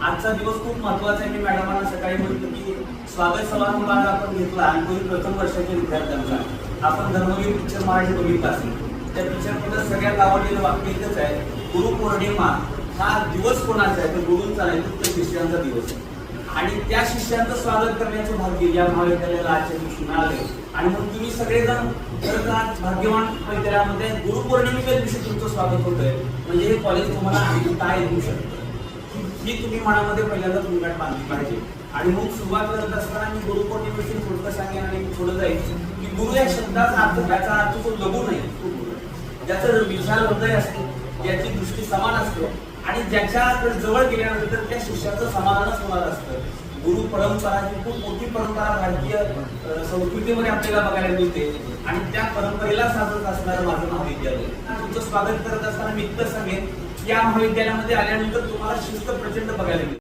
आजचा दिवस खूप महत्त्वाचा आहे. मी मॅडमांना सकाळी म्हटलं की स्वागत समारंभ आपण घेतला आणि तोही प्रथम वर्षाच्या विद्यार्थ्यांचा. आपण धर्मवीर पिक्चर मराठी बघितला असेल. त्या पिक्चरमध्ये सगळ्यात आवडलेलं वाक्य एकच आहे गुरुपौर्णिमा हा दिवस कोणाचा आहे? तर गुरूंचा नाही फक्त शिष्यांचा दिवस आहे. आणि त्या शिष्यांचं स्वागत करण्याचं भाग्य या महाविद्यालयाला आजच्या दिवशी मिळाले आणि मग तुम्ही सगळेजण खरं तर आज भाग्यवान विद्यालयामध्ये गुरुपौर्णिमेच्या दिवशी तुमचं स्वागत होतंय. म्हणजे हे कॉलेज तुम्हाला आणखी काय देऊ शकतं. ही तुम्ही मनामध्ये पहिल्यांदा भूमिका बांधली पाहिजे आणि मग सुरुवात करत असताना मी गुरु गुरुपौर्णिमेविषयी थोडं सांगेन आणि पुढे जाईल की गुरु या शब्दाचा अर्थ त्याचा अर्थ तो लघु नाही तो गुरु आहे. ज्याचं विशाल हृदय असतो ज्याची दृष्टी समान असते आणि ज्याच्याकडे जवळ गेल्यानंतर त्या शिष्याचं समाधानच होणार असतं गुरु परंपरा ही खूप मोठी परंपरा भारतीय संस्कृतीमध्ये आपल्याला बघायला मिळते. आणि त्या परंपरेला साधत असणारं माझं महाविद्यालय. तुमचं स्वागत करत असताना मी इतकं सांगेन की या महाविद्यालयामध्ये आल्यानंतर तुम्हाला शिस्त प्रचंड बघायला मिळते.